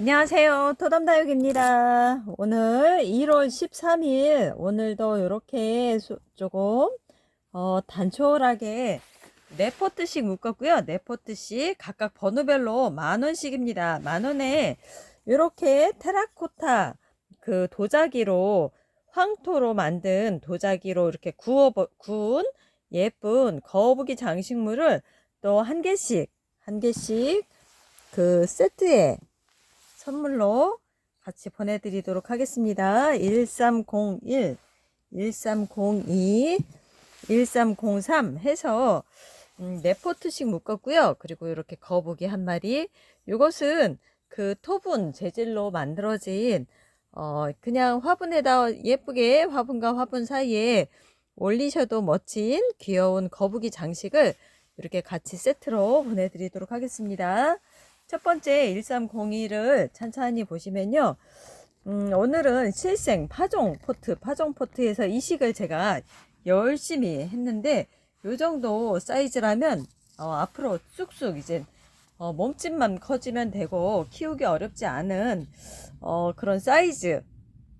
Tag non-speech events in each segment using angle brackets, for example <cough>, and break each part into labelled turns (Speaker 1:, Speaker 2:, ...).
Speaker 1: 안녕하세요. 토담다육입니다. 오늘 1월 13일, 오늘도 이렇게 수- 조금, 어, 단촐하게 네 포트씩 묶었고요. 네 포트씩 각각 번호별로 만 원씩입니다. 만 원에 이렇게 테라코타 그 도자기로 황토로 만든 도자기로 이렇게 구워, 구운 예쁜 거북이 장식물을 또 한 개씩, 한 개씩 그 세트에 선물로 같이 보내드리도록 하겠습니다. 1301, 1302, 1303 해서 음, 네 포트씩 묶었고요. 그리고 이렇게 거북이 한 마리. 이것은 그 토분 재질로 만들어진 어, 그냥 화분에다 예쁘게 화분과 화분 사이에 올리셔도 멋진 귀여운 거북이 장식을 이렇게 같이 세트로 보내드리도록 하겠습니다. 첫 번째 1302를 찬찬히 보시면요. 음, 오늘은 실생 파종 포트, 파종 포트에서 이식을 제가 열심히 했는데 요 정도 사이즈라면 어, 앞으로 쑥쑥 이제 어, 몸집만 커지면 되고 키우기 어렵지 않은 어, 그런 사이즈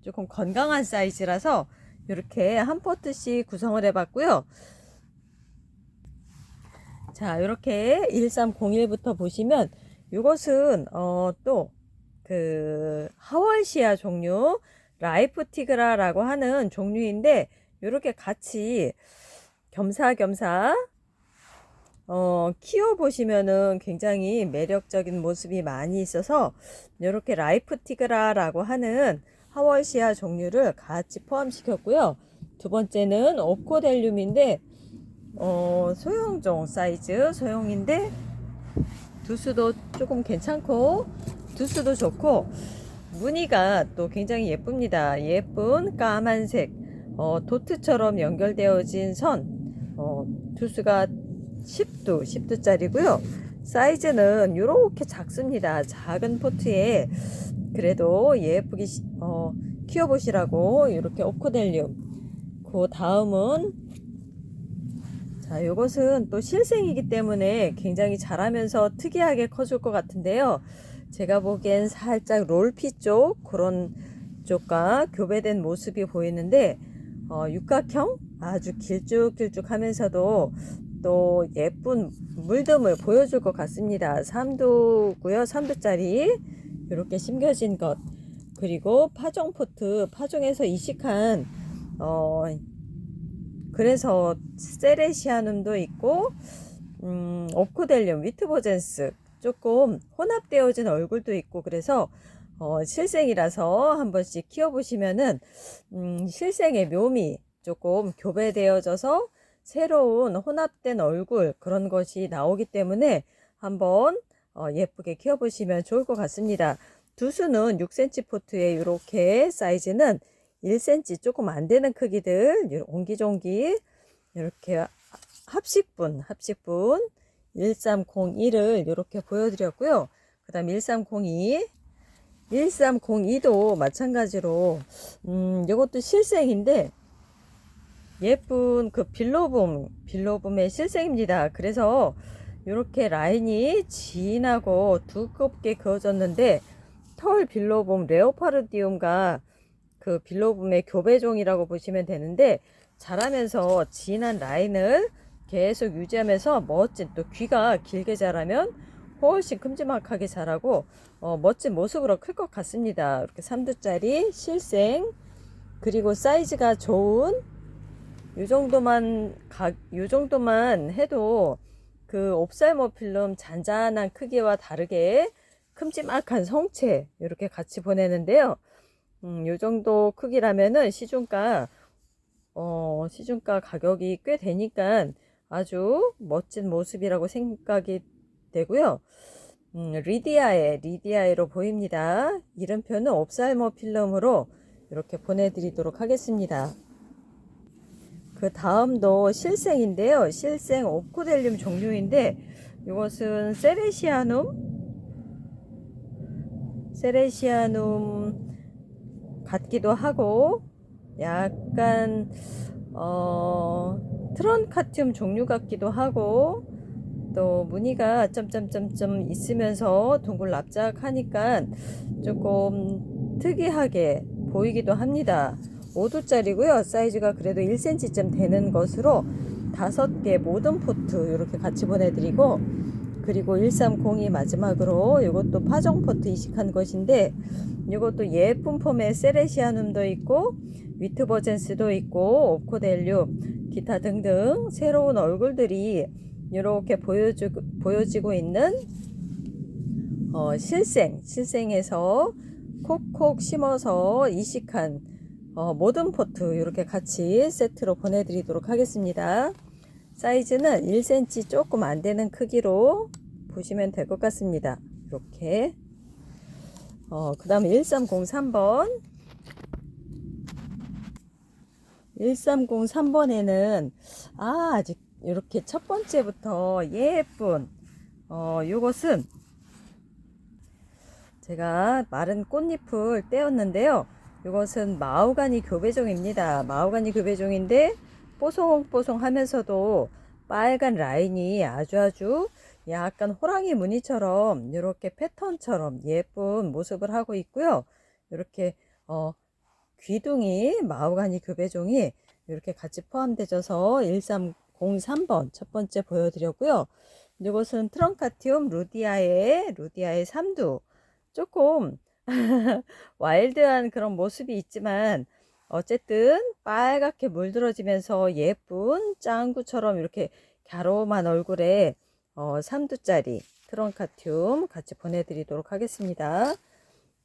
Speaker 1: 조금 건강한 사이즈라서 이렇게 한 포트씩 구성을 해봤고요. 자, 이렇게 1301부터 보시면 이것은 어, 또그 하월시아 종류 라이프 티그라라고 하는 종류인데 이렇게 같이 겸사겸사 어, 키워 보시면은 굉장히 매력적인 모습이 많이 있어서 이렇게 라이프 티그라라고 하는 하월시아 종류를 같이 포함시켰고요. 두 번째는 옵코델륨인데 어, 소형종 사이즈 소형인데 두수도 조금 괜찮고 두수도 좋고 무늬가 또 굉장히 예쁩니다. 예쁜 까만색 어, 도트처럼 연결되어진 선 어, 두수가 10두 10두짜리고요. 사이즈는 이렇게 작습니다. 작은 포트에 그래도 예쁘게 시- 어, 키워보시라고 이렇게 오코델륨 그 다음은 자, 요것은 또 실생이기 때문에 굉장히 자라면서 특이하게 커질 것 같은데요. 제가 보기엔 살짝 롤피 쪽 그런 쪽과 교배된 모습이 보이는데 어, 육각형 아주 길쭉길쭉 하면서도 또 예쁜 물듬을 보여줄 것 같습니다. 3두고요. 3두짜리 이렇게 심겨진 것 그리고 파종 포트 파종에서 이식한 어, 그래서 세레시아눔도 있고 음, 오코델륨, 위트보젠스 조금 혼합되어진 얼굴도 있고 그래서 어, 실생이라서 한 번씩 키워보시면은 음, 실생의 묘미 조금 교배되어져서 새로운 혼합된 얼굴 그런 것이 나오기 때문에 한번 어, 예쁘게 키워보시면 좋을 것 같습니다. 두수는 6cm 포트에 이렇게 사이즈는 1cm 조금 안 되는 크기들 요- 옹기종기 이렇게 합식분 합식분 1301을 이렇게 보여드렸고요. 그 다음 1302 1302도 마찬가지로 음 이것도 실생인데 예쁜 그 빌로봄 빌로봄의 실생입니다. 그래서 이렇게 라인이 진하고 두껍게 그어졌는데 털 빌로봄 레오파르디움과 그 빌로붐의 교배종이라고 보시면 되는데 자라면서 진한 라인을 계속 유지하면서 멋진 또 귀가 길게 자라면 훨씬 큼지막하게 자라고 어, 멋진 모습으로 클 것 같습니다. 이렇게 3두짜리 실생 그리고 사이즈가 좋은 요 정도만 가, 요 정도만 해도 그 옵살모 필름 잔잔한 크기와 다르게 큼지막한 성체 이렇게 같이 보내는데요. 음, 요 정도 크기라면은 시중가, 어, 시중가 가격이 꽤 되니까 아주 멋진 모습이라고 생각이 되고요. 음, 리디아에, 리디아에로 보입니다. 이름표는 옵살모 필름으로 이렇게 보내드리도록 하겠습니다. 그 다음도 실생인데요. 실생 옵코델륨 종류인데 이것은 세레시아눔 세레시아눔 같기도 하고 약간 어 트런카튬 종류 같기도 하고 또 무늬가 점점점점 있으면서 둥글 납작하니까 조금 특이하게 보이기도 합니다. 5두짜리고요. 사이즈가 그래도 1cm쯤 되는 것으로 다섯 개 모든 포트 이렇게 같이 보내드리고 그리고 1302 마지막으로 이것도 파종 포트 이식한 것인데 이것도 예쁜 폼의 세레시아눔도 있고 위트버젠스도 있고 옵코델륨 기타 등등 새로운 얼굴들이 이렇게 보여주, 보여지고 있는 어, 실생 실생에서 콕콕 심어서 이식한 어, 모든 포트 이렇게 같이 세트로 보내드리도록 하겠습니다. 사이즈는 1cm 조금 안 되는 크기로 보시면 될 것 같습니다. 이렇게 어, 그 다음에 1303번 1303번에는 아, 아직 이렇게 첫 번째부터 예쁜 어, 요것은 제가 마른 꽃잎을 떼었는데요. 이것은 마오가니 교배종입니다. 마오가니 교배종인데 뽀송뽀송 하면서도 빨간 라인이 아주 아주 약간 호랑이 무늬처럼 이렇게 패턴처럼 예쁜 모습을 하고 있고요. 이렇게 어, 귀둥이 마오가니 교배종이 이렇게 같이 포함되어서 1303번 첫 번째 보여드렸고요. 이것은 트렁카티움 루디아의 루디아의 삼두 조금 <laughs> 와일드한 그런 모습이 있지만 어쨌든 빨갛게 물들어지면서 예쁜 짱구처럼 이렇게 갸로만 얼굴에 어, 3두짜리 트렁카튬 같이 보내드리도록 하겠습니다.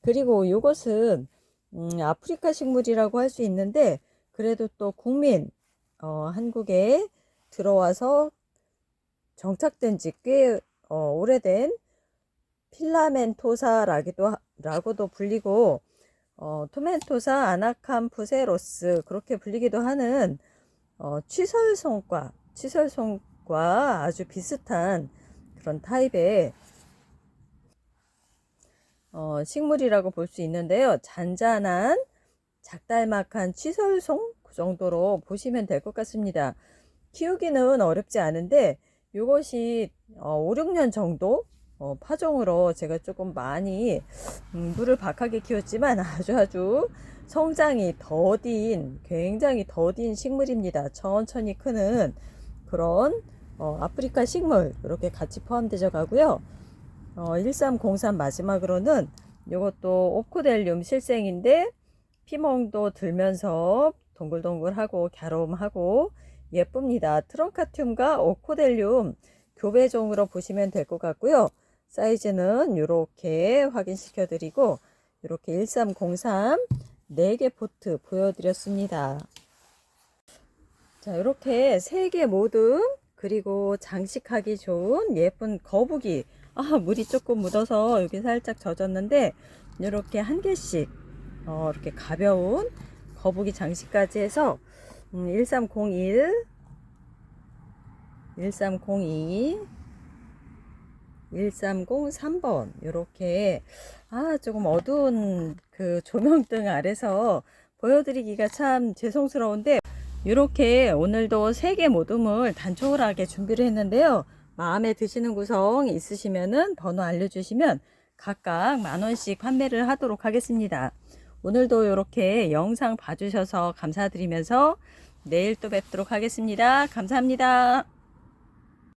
Speaker 1: 그리고 이것은 음, 아프리카 식물이라고 할 수 있는데 그래도 또 국민 어, 한국에 들어와서 정착된 지꽤 어, 오래된 필라멘토사라기도 라고도 불리고 어, 토멘토사 아나캄푸세로스 그렇게 불리기도 하는 어, 취설송과 취설송과 아주 비슷한 그런 타입의 어, 식물이라고 볼 수 있는데요. 잔잔한 작달막한 취설송 그 정도로 보시면 될 것 같습니다. 키우기는 어렵지 않은데 이것이 어, 5, 6년 정도 어, 파종으로 제가 조금 많이 음, 물을 박하게 키웠지만 <laughs> 아주 아주 성장이 더딘 굉장히 더딘 식물입니다. 천천히 크는 그런 어, 아프리카 식물 이렇게 같이 포함되어 가고요. 어, 1303 마지막으로는 이것도 오코델륨 실생인데 피멍도 들면서 동글동글하고 갸롬하고 예쁩니다. 트렁카튬과 오코델륨 교배종으로 보시면 될 것 같고요. 사이즈는 이렇게 확인시켜 드리고 이렇게 1303 4개 포트 보여드렸습니다. 자 이렇게 3개 모듬 그리고 장식하기 좋은 예쁜 거북이 아 물이 조금 묻어서 여기 살짝 젖었는데 이렇게 한 개씩 어, 이렇게 가벼운 거북이 장식까지 해서 음, 1301 1302 1303번. 이렇게 아 조금 어두운 그 조명등 아래서 보여드리기가 참 죄송스러운데 이렇게 오늘도 3개 모둠을 단촐하게 준비를 했는데요. 마음에 드시는 구성 있으시면은 번호 알려주시면 각각 만원씩 판매를 하도록 하겠습니다. 오늘도 이렇게 영상 봐주셔서 감사드리면서 내일 또 뵙도록 하겠습니다. 감사합니다